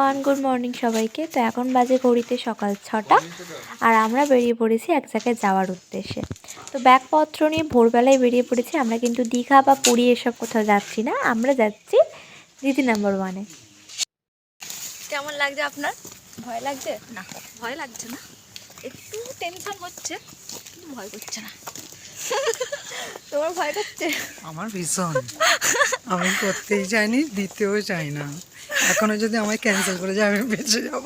Everyone good morning সবাইকে। তো এখন বাজে ঘড়িতে সকাল ছটা আর আমরা বেরিয়ে পড়েছি এক জায়গায় যাওয়ার উদ্দেশ্যে। তো ব্যাগপত্র নিয়ে ভোরবেলায় বেরিয়ে পড়েছি আমরা কিন্তু দীঘা বা পুরী এসব কোথাও যাচ্ছি না আমরা যাচ্ছি দিদি নাম্বার ওয়ানে কেমন লাগছে আপনার? ভয় লাগছে? না ভয় লাগছে না। একটু টেনশন হচ্ছে কিন্তু ভয় করছে না। তোমার ভয় করছে আমার ভীষণ। আমি করতেই চাইনি দিতেও চাই না। এখনও যদি আমায় ক্যান্সেল করে যায় আমি বেঁচে যাব।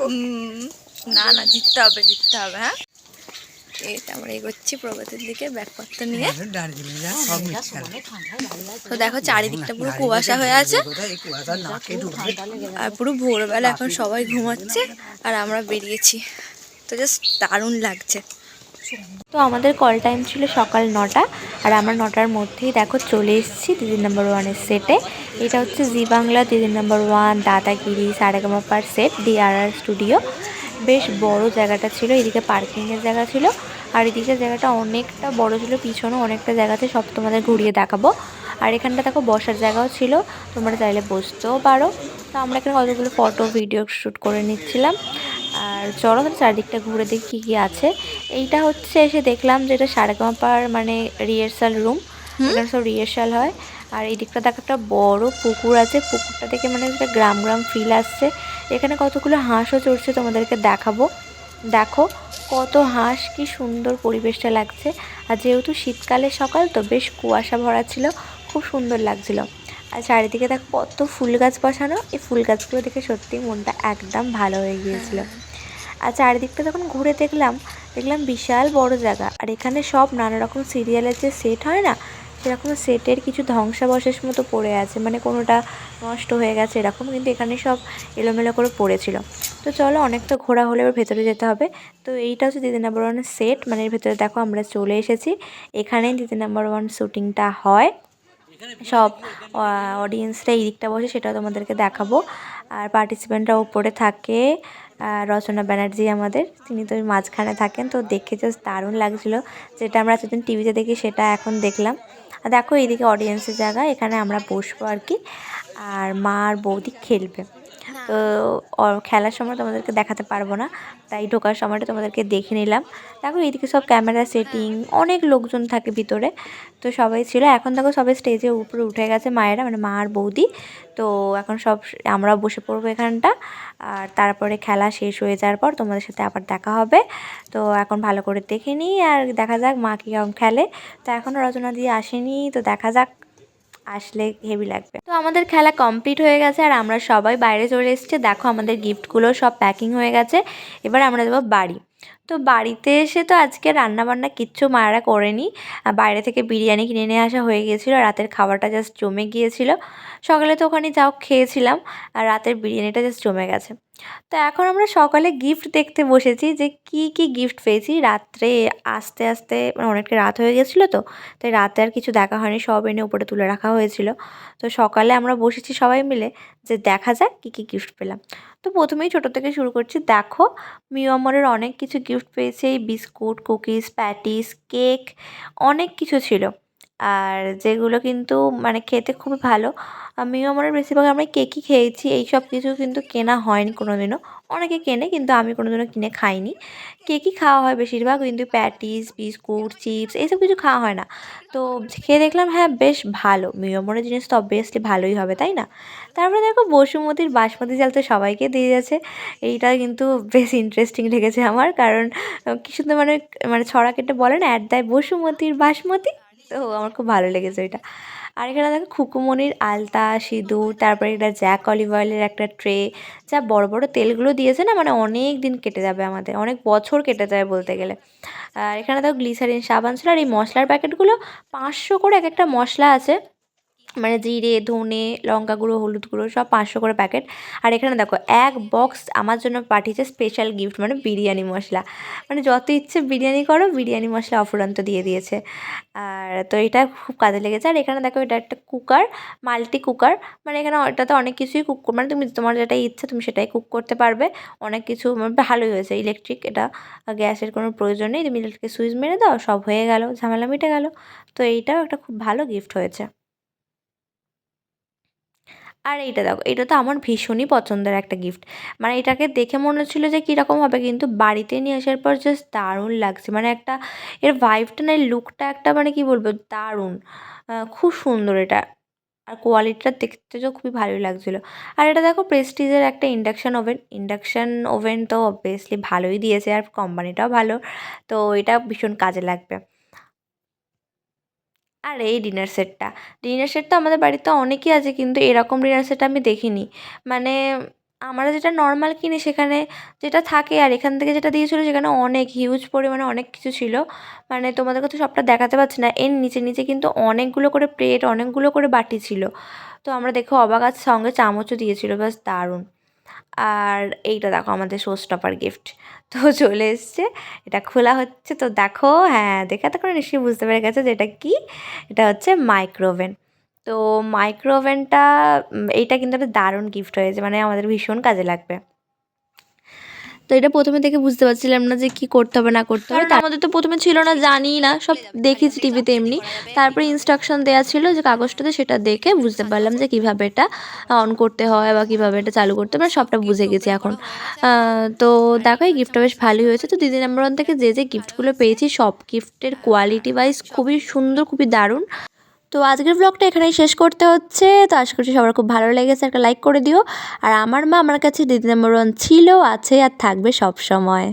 না না জিততে হবে জিততে হবে হ্যাঁ? এই তো আমরা এগোচ্ছি প্রগতির দিকে ব্যাগপত্র নিয়ে। দার্জিলিং যা সব তো দেখো চারিদিকটা পুরো কুয়াশা হয়ে আছে। আর পুরো ভোরবেলা এখন সবাই ঘুমাচ্ছে আর আমরা বেরিয়েছি। তো জাস্ট দারুণ লাগছে। তো আমাদের কল টাইম ছিল সকাল নটা, আর আমরা নটার মধ্যেই দেখো চলে এসেছি দিদি নাম্বার ওয়ানের সেটে এটা হচ্ছে Zee Bangla Didi number one Dadagiri, সারেগামাপার set DRR studio বেশ বড় জায়গাটা ছিল, এদিকে পার্কিংয়ের জায়গা ছিল, আর এদিকে জায়গাটা অনেকটা বড় ছিল, পিছনেও অনেকটা জায়গাতে সব তোমাদের ঘুরিয়ে দেখাবো। আর এখানটা দেখো বসার জায়গাও ছিল, তোমরা চাইলে বসতেও পারো। তো আমরা এখানে কতগুলো ফটো ভিডিও শ্যুট করে নিচ্ছিলাম। আর চলো তাহলে চারদিকটা ঘুরে দেখি কী কী আছে। এইটা হচ্ছে এসে দেখলাম যে এটা সারেগামাপার মানে রিহার্সাল রুম এখানে সব রিহার্সাল হয়। আর এই দিকটা দেখো একটা বড় পুকুর আছে। পুকুরটা দেখে মানে একটা গ্রাম গ্রাম ফিল আসছে। এখানে কতগুলো হাঁসও চড়ছে তোমাদেরকে দেখাবো। দেখো কত হাঁস কি সুন্দর পরিবেশটা লাগছে। আর যেহেতু শীতকালে সকাল তো বেশ কুয়াশা ভরা ছিল খুব সুন্দর লাগছিল। আর চারিদিকে দেখ কত ফুল গাছ বসানো। এই ফুল গাছগুলো দেখে সত্যি মনটা একদম ভালো হয়ে গিয়েছিল। আর চারিদিকটা যখন ঘুরে দেখলাম দেখলাম বিশাল বড় জায়গা। আর এখানে সব নানা রকম সিরিয়ালের যে সেট হয় না, সেরকম সেটের কিছু ধ্বংসাবশেষ মতো পড়ে আছে। মানে কোনোটা নষ্ট হয়ে গেছে এরকম, কিন্তু এখানে সব এলোমেলো করে পড়েছিল। তো চলো অনেকটা ঘোরা হলে এবার ভেতরে যেতে হবে। তো এইটা হচ্ছে দিদি নাম্বার ওয়ানের সেট মানে এর ভেতরে দেখো আমরা চলে এসেছি। এখানেই দিদি নাম্বার ওয়ান শ্যুটিংটা হয়। সব অডিয়েন্সরা এই দিকটা বসে সেটা তোমাদেরকে দেখাবো। আর পার্টিসিপেন্টরা ওপরে থাকে। রচনা ব্যানার্জি আমাদের, তিনি তো মাঝখানে থাকেন, তো দেখে জাস্ট দারুণ লাগছিল। যেটা আমরা এতদিন টিভিতে দেখি, সেটা এখন দেখলাম। আর দেখো, এইদিকে অডিয়েন্সের জায়গা এখানে আমরা বসবো আর কি। আর মা আর বৌদি খেলবে। তো খেলার সময় তোমাদেরকে দেখাতে পারব না, তাই ঢোকার সময়টা তোমাদেরকে দেখে নিলাম। দেখো, এইদিকে সব ক্যামেরা সেটিং অনেক লোকজন থাকে ভিতরে। তো সবাই ছিল, এখন দেখো সবাই স্টেজে উপরে উঠে গেছে মায়েরা মানে মা আর বৌদি। তো এখন সব আমরা বসে পড়ব এখানটা। আর তারপরে খেলা শেষ হয়ে যাওয়ার পর তোমাদের সাথে আবার দেখা হবে। তো এখন ভালো করে দেখে নিই, আর দেখা যাক মা কীরকম খেলে। তো এখনও রচনা দিয়ে আসেনি, তো দেখা যাক আসলে হেভি লাগবে। তো আমাদের খেলা কমপ্লিট হয়ে গেছে আর আমরা সবাই বাইরে চলে এসেছি। দেখো আমাদের গিফটগুলো সব প্যাকিং হয়ে গেছে। এবার আমরা যাব বাড়ি। তো বাড়িতে এসে তো আজকে রান্না বান্না কিচ্ছু মায়েরা করেনি। বাইরে থেকে বিরিয়ানি কিনে নিয়ে আসা হয়ে গিয়েছিল, রাতের খাবারটা জাস্ট জমে গিয়েছিল। সকালে তো ওখানে যাও খেয়েছিলাম, আর রাতের বিরিয়ানিটা জাস্ট জমে গেছে। তো এখন আমরা সকালে গিফট দেখতে বসেছি যে কি কি গিফট পেয়েছি। রাত্রে আস্তে আস্তে মানে অনেকটা রাত হয়ে গেছিল তো, তাই রাতে আর কিছু দেখা হয়নি, সব এনে উপরে তুলে রাখা হয়েছিল। তো সকালে আমরা বসেছি সবাই মিলে যে দেখা যাক কী কী গিফট পেলাম। তো প্রথমেই ছোট থেকে শুরু করছি। দেখো মিও আমরের অনেক কিছু গিফট পেয়েছে বিস্কুট কুকিজ প্যাটিস কেক অনেক কিছু ছিল। আর যেগুলো কিন্তু মানে খেতে খুবই ভালো। আমিও আমার বেশিরভাগ আমি কেকই খেয়েছি, এই সব কিছু কিন্তু কেনা হয়নি কোনো দিনও অনেকে কেনে কিন্তু আমি কোনো দিনও কিনে খাইনি। কেকই খাওয়া হয় বেশিরভাগ, কিন্তু প্যাটিস, বিস্কুট, চিপস এইসব কিছু খাওয়া হয় না। তো খেয়ে দেখলাম হ্যাঁ বেশ ভালো। মিয়মনের জিনিস তো অবভিয়াসলি ভালোই হবে, তাই না? তারপরে দেখো বসুমতির বাসমতি চাল তো সবাইকে দিয়ে যাচ্ছে। এইটা কিন্তু বেশ ইন্টারেস্টিং লেগেছে আমার, কারণ কি সুন্দর মানে মানে ছড়া কেটে বলে না, অ্যাড দেয় বসুমতির বাসমতি। তো আমার খুব ভালো লেগেছে ওইটা আর এখানে দেখো খুকুমনির আলতা, সিঁদুর, তারপরে এটা জ্যাক অলিভ অয়েলের একটা ট্রে, যা বড় বড় তেলগুলো দিয়েছে না মানে অনেক দিন কেটে যাবে আমাদের, অনেক বছর কেটে যাবে বলতে গেলে। আর এখানে দেখো গ্লিসারিন সাবান ছিল, আর এই মশলার প্যাকেটগুলো পাঁচশো করে এক একটা মশলা আছে। মানে জিরে, ধনে লঙ্কা গুঁড়ো হলুদ গুঁড়ো সব পাঁচশো করে প্যাকেট আর এখানে দেখো, এক বক্স আমার জন্য পাঠিয়েছে স্পেশাল গিফট মানে বিরিয়ানি মশলা। মানে যত ইচ্ছে বিরিয়ানি করো, বিরিয়ানি মশলা অফুরন্ত দিয়ে দিয়েছে। আর তো এটা খুব কাজে লেগেছে। আর এখানে দেখো, এটা একটা কুকার মাল্টি কুকার মানে এখানে এটাতে অনেক কিছুই কুক মানে তুমি তোমার যেটাই ইচ্ছা তুমি সেটাই কুক করতে পারবে। অনেক কিছু মানে ভালোই হয়েছে। ইলেকট্রিক এটা, গ্যাসের কোনো প্রয়োজন নেই। তুমি ইলেকট্রিক সুইচ মেরে দাও, সব হয়ে গেল, ঝামেলা মিটে গেল। তো এইটাও একটা খুব ভালো গিফট হয়েছে। আর এইটা দেখো, এটা তো আমার ভীষণই পছন্দের একটা গিফট মানে এটাকে দেখে মনে হচ্ছিল যে কীরকম হবে, কিন্তু বাড়িতে নিয়ে আসার পর জাস্ট দারুণ লাগছে। মানে একটা, এর ভাইবটা না লুকটা একটা মানে কি বলব, দারুণ। খুব সুন্দর এটা। আর কোয়ালিটিটা দেখতে তো খুবই ভালোই লাগছিল। আর এটা দেখো প্রেস্টিজের একটা ইন্ডাকশান ওভেন ইন্ডাকশান ওভেন তো অবভিয়াসলি ভালোই দিয়েছে, আর কোম্পানিটাও ভালো। তো এটা ভীষণ কাজে লাগবে। আর এই ডিনার সেটটা ডিনার সেট তো আমাদের বাড়িতে অনেকই আছে, কিন্তু এরকম ডিনার সেট আমি দেখিনি। মানে আমরা যেটা নর্মাল কিনি সেখানে যেটা থাকে, আর এখান থেকে যেটা দিয়েছিলো সেখানে অনেক হিউজ পরিমাণে অনেক কিছু ছিল। মানে তোমাদের তো সবটা দেখাতে পারছি না। এর নিচে নিচে কিন্তু অনেকগুলো করে প্লেট অনেকগুলো করে বাটি ছিল। তো আমরা দেখে অবাক সঙ্গে চামচও দিয়েছিল। ব্যাস দারুণ। আর এইটা দেখো আমাদের শো স্টপার গিফট তো চলে এসছে, এটা খোলা হচ্ছে। তো দেখো হ্যাঁ দেখে তো করে নিশ্চয়ই বুঝতে পেরে গেছে যে এটা কি? এটা হচ্ছে মাইক্রোওভেন তো মাইক্রোওভেনটা এইটা কিন্তু একটা দারুণ গিফট হয়েছে মানে আমাদের ভীষণ কাজে লাগবে। তো এটা প্রথমে দেখে বুঝতে পারছিলাম না যে কি করতে হবে না করতে হবে। তার মধ্যে তো প্রথমে ছিল না জানি না সব দেখেছি টিভিতে এমনি। তারপরে ইনস্ট্রাকশন দেওয়া ছিল যে কাগজটাতে সেটা দেখে বুঝতে পারলাম যে কীভাবে এটা অন করতে হয় বা কীভাবে এটা চালু করতে হয় মানে সবটা বুঝে গেছি এখন। তো দেখো এই গিফটটা বেশ ভালোই হয়েছে। তো দিদি নাম্বার ওয়ান থেকে যে যে গিফটগুলো পেয়েছি সব গিফটের কোয়ালিটি ওয়াইজ খুবই সুন্দর খুবই দারুণ। তো আজকের ব্লগটা এখানেই শেষ করতে হচ্ছে। তো আশা করছি সবার খুব ভালো লেগেছে, একটা লাইক করে দিও। আর আমার মা আমার কাছে দিদি নম্বর ওয়ান ছিল, আছে আর থাকবে সব সময়